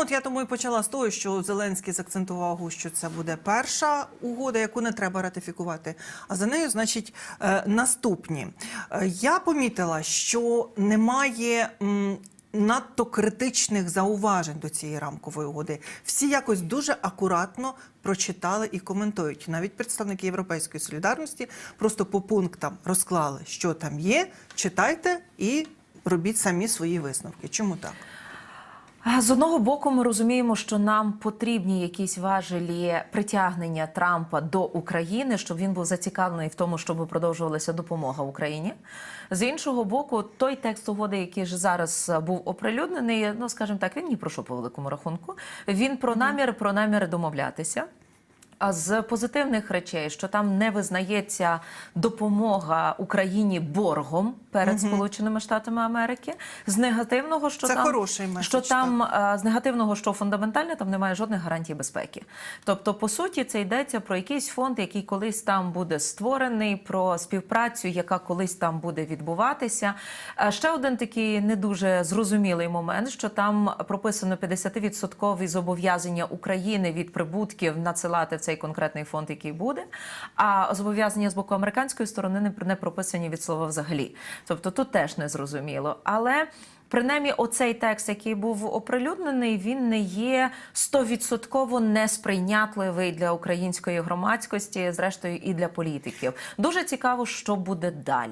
От я тому і почала з того, що Зеленський закцентував, що це буде перша угода, яку не треба ратифікувати. А за нею, значить, е, наступні. Е, Я помітила, що немає. Надто критичних зауважень до цієї рамкової угоди. Всі якось дуже акуратно прочитали і коментують. Навіть представники Європейської солідарності просто по пунктам розклали, що там є. Читайте і робіть самі свої висновки. Чому так? З одного боку, ми розуміємо, що нам потрібні якісь важелі притягнення Трампа до України, щоб він був зацікавлений в тому, щоб продовжувалася допомога Україні. З іншого боку, той текст угоди, який ж зараз був оприлюднений, ну скажімо так, він ні про що по великому рахунку. Він про намір, про наміри домовлятися. А з позитивних речей, що там не визнається допомога Україні боргом перед Сполученими Штатами Америки, з негативного, що Це там хороший меседж, що там а, з негативного, що фундаментальне, там немає жодних гарантій безпеки. Тобто, по суті, це йдеться про якийсь фонд, який колись там буде створений, про співпрацю, яка колись там буде відбуватися. Ще один такий не дуже зрозумілий момент, що там прописано 50% зобов'язання України від прибутків надсилати в цей конкретний фонд, який буде. А зобов'язання з боку американської сторони не, прописані від слова взагалі. Тобто тут теж не зрозуміло. Але принаймні, оцей текст, який був оприлюднений, він не є стовідсотково несприйнятливий для української громадськості, зрештою і для політиків. Дуже цікаво, що буде далі.